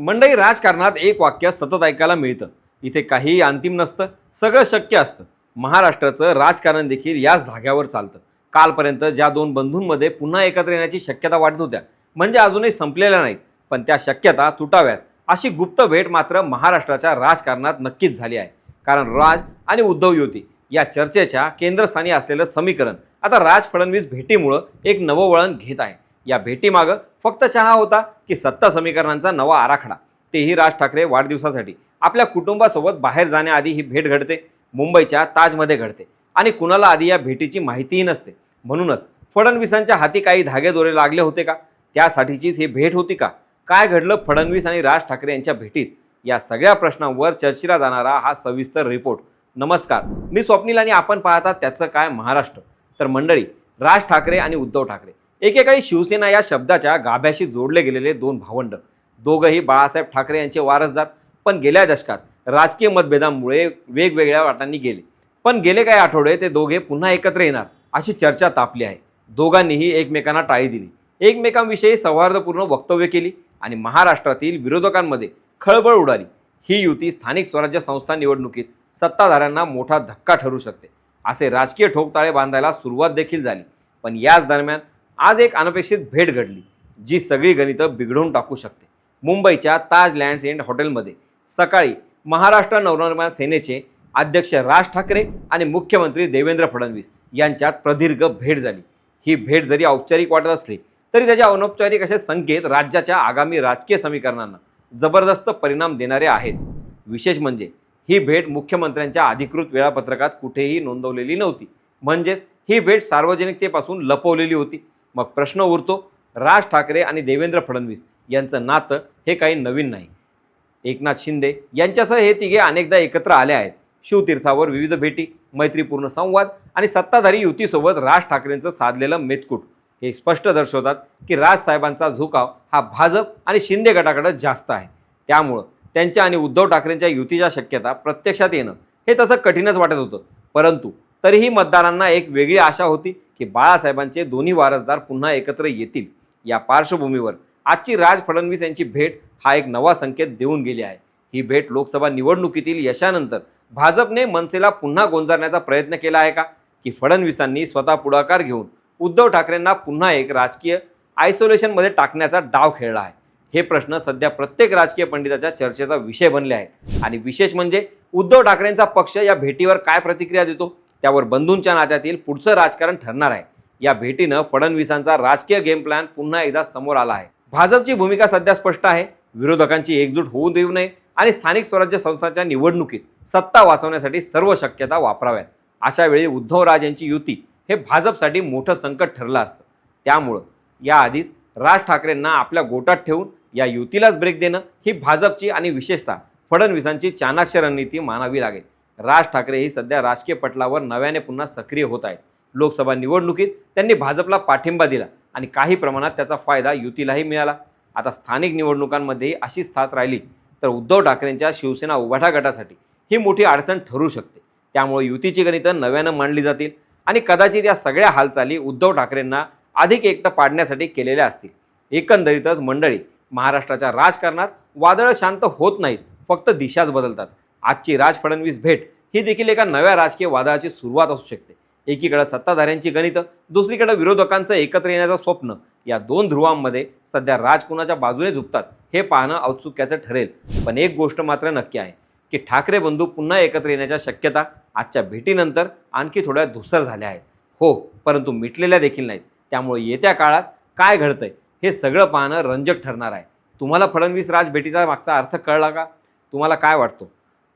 मंडई राजकारणात एक वाक्य सतत ऐकायला मिळतं. इथे काहीही अंतिम नसतं सगळं शक्य असतं. महाराष्ट्राचं राजकारण देखील याच धाग्यावर चालतं. कालपर्यंत ज्या दोन बंधूंमध्ये पुन्हा एकत्र येण्याची शक्यता वाटत होत्या म्हणजे अजूनही संपलेल्या नाहीत पण त्या शक्यता तुटाव्यात. अशी गुप्त भेट मात्र महाराष्ट्राच्या राजकारणात नक्कीच झाली आहे. कारण राज आणि उद्धव युती या चर्चेच्या केंद्रस्थानी असलेलं समीकरण आता राज फडणवीस भेटीमुळं एक नवं वळण घेत आहे. या भेटीमागं फक्त चहा होता की सत्ता समीकरणांचा नवा आराखडा. तेही राज ठाकरे वाढदिवसासाठी. आपल्या कुटुंबासोबत बाहेर जाण्याआधी ही भेट घडते. मुंबईच्या ताजमध्ये घडते. आणि कुणाला आधी या भेटीची माहितीही नसते. म्हणूनच फडणवीसांच्या हाती काही धागेदोरे लागले होते का? त्यासाठीचीच ही भेट होती का? काय घडलं फडणवीस आणि राज ठाकरे यांच्या भेटीत? या सगळ्या प्रश्नांवर चर्चेला जाणारा हा सविस्तर रिपोर्ट. नमस्कार. मी स्वप्नील आणि आपण पाहता त्याचं काय महाराष्ट्र. तर मंडळी राज ठाकरे आणि उद्धव ठाकरे. एकेकाळी शिवसेना या शब्दाच्या गाभ्याशी जोडले गेलेले दोन भावंड. दोघंही बाळासाहेब ठाकरे यांचे वारसदार पण गेल्या दशकात राजकीय मतभेदांमुळे वेगवेगळ्या वाटांनी गेले. पण गेले काही आठवडे ते दोघे पुन्हा एकत्र येणार अशी चर्चा तापली आहे. दोघांनीही एकमेकांना टाळी दिली. एकमेकांविषयी सौहार्दपूर्ण वक्तव्य केली आणि महाराष्ट्रातील विरोधकांमध्ये खळबळ उडाली. ही युती स्थानिक स्वराज्य संस्था निवडणुकीत सत्ताधाऱ्यांना मोठा धक्का ठरू शकते असे राजकीय ठोकताळे बांधायला सुरुवात देखील झाली. पण याच दरम्यान आज एक अनपेक्षित भेट घडली जी सगळी गणितं बिघडवून टाकू शकते. मुंबईच्या ताज लँड्स एंड हॉटेलमध्ये सकाळी महाराष्ट्र नवनिर्माण सेनेचे अध्यक्ष राज ठाकरे आणि मुख्यमंत्री देवेंद्र फडणवीस यांच्यात प्रदीर्घ भेट झाली. ही भेट जरी औपचारिक वाटत असली तरी त्याचे अनौपचारिक असे संकेत राज्याच्या आगामी राजकीय समीकरणांना जबरदस्त परिणाम देणारे आहेत. विशेष म्हणजे ही भेट मुख्यमंत्र्यांच्या अधिकृत वेळापत्रकात कुठेही नोंदवलेली नव्हती. म्हणजेच ही भेट सार्वजनिकतेपासून लपवलेली होती. मग प्रश्न उरतो राज ठाकरे आणि देवेंद्र फडणवीस यांचं नातं हे काही नवीन नाही. एकनाथ शिंदे यांच्यासह हे तिघे अनेकदा एकत्र आले आहेत. शिवतीर्थावर विविध भेटी मैत्रीपूर्ण संवाद आणि सत्ताधारी युतीसोबत राज ठाकरेंचं साधलेलं मेतकूट. हे स्पष्ट दर्शवतात की राजसाहेबांचा झुकाव हा भाजप आणि शिंदे गटाकडे जास्त आहे. त्यामुळं त्यांच्या आणि उद्धव ठाकरेंच्या युतीच्या शक्यता प्रत्यक्षात येणं हे तसं कठीणच वाटत होतं. परंतु तरीही मतदारांना एक वेगळी आशा होती की बाळासाहेबांचे दोन्ही वारसदार पुन्हा एकत्र येतील या पार्श्वभूमीवर आजची राज फडणवीस यांची भेट हा एक नवा संकेत देऊन गेली आहे. ही भेट लोकसभा निवडणुकीतील यशानंतर भाजपने मनसेला पुन्हा गोंजारण्याचा प्रयत्न केला आहे का? की फडणवीसांनी स्वतः पुढाकार घेऊन उद्धव ठाकरेंना पुन्हा एक राजकीय आयसोलेशनमध्ये टाकण्याचा डाव खेळला आहे. हे प्रश्न सध्या प्रत्येक राजकीय पंडिताच्या चर्चेचा विषय बनले आहेत. आणि विशेष म्हणजे उद्धव ठाकरेंचा पक्ष या भेटीवर काय प्रतिक्रिया देतो? त्यावर बंधूंच्या नात्यातील पुढचं राजकारण ठरणार आहे. या भेटीनं फडणवीसांचा राजकीय गेम प्लॅन पुन्हा एकदा समोर आला आहे. भाजपची भूमिका सध्या स्पष्ट आहे. विरोधकांची एकजूट होऊ देऊ नये आणि स्थानिक स्वराज्य संस्थांच्या निवडणुकीत सत्ता वाचवण्यासाठी सर्व शक्यता वापराव्यात. अशा वेळी उद्धवराज यांची युती हे भाजपसाठी मोठं संकट ठरलं असतं. त्यामुळं याआधीच राज ठाकरेंना आपल्या गोटात ठेवून या युतीलाच ब्रेक देणं ही भाजपची आणि विशेषतः फडणवीसांची चाणाक्ष रणनीती मानावी लागेल. राज ठाकरे ही सध्या राजकीय पटलावर नव्याने पुन्हा सक्रिय होत आहेत. लोकसभा निवडणुकीत त्यांनी भाजपला पाठिंबा दिला आणि काही प्रमाणात त्याचा फायदा युतीलाही मिळाला. आता स्थानिक निवडणुकांमध्येही अशी स्थात राहिली तर उद्धव ठाकरेंच्या शिवसेना उभाठा गटासाठी ही मोठी अडचण ठरू शकते. त्यामुळे युतीची गणितं नव्यानं मांडली जातील आणि कदाचित या सगळ्या हालचाली उद्धव ठाकरेंना अधिक एकटं पाडण्यासाठी केलेल्या असतील. एकंदरीतच मंडळी महाराष्ट्राच्या राजकारणात वादळं शांत होत नाहीत फक्त दिशाच बदलतात. आजची राज फडणवीस भेट ही देखील एका नव्या राजकीय वादळाची सुरुवात असू शकते. एकीकडे सत्ताधाऱ्यांची गणितं दुसरीकडे विरोधकांचं एकत्र येण्याचं स्वप्न. या दोन ध्रुवांमध्ये सध्या राज कुणाच्या बाजूने झुकतात हे पाहणं औत्सुक्याचं ठरेल. पण एक गोष्ट मात्र नक्की आहे की ठाकरे बंधू पुन्हा एकत्र येण्याच्या शक्यता आजच्या भेटीनंतर आणखी थोड्या धुसर झाल्या आहेत. हो परंतु मिटलेल्या देखील नाहीत. त्यामुळे येत्या काळात काय घडतंय हे सगळं पाहणं रंजक ठरणार आहे. तुम्हाला फडणवीस राज भेटीचा मागचा अर्थ कळला का? तुम्हाला काय वाटतो?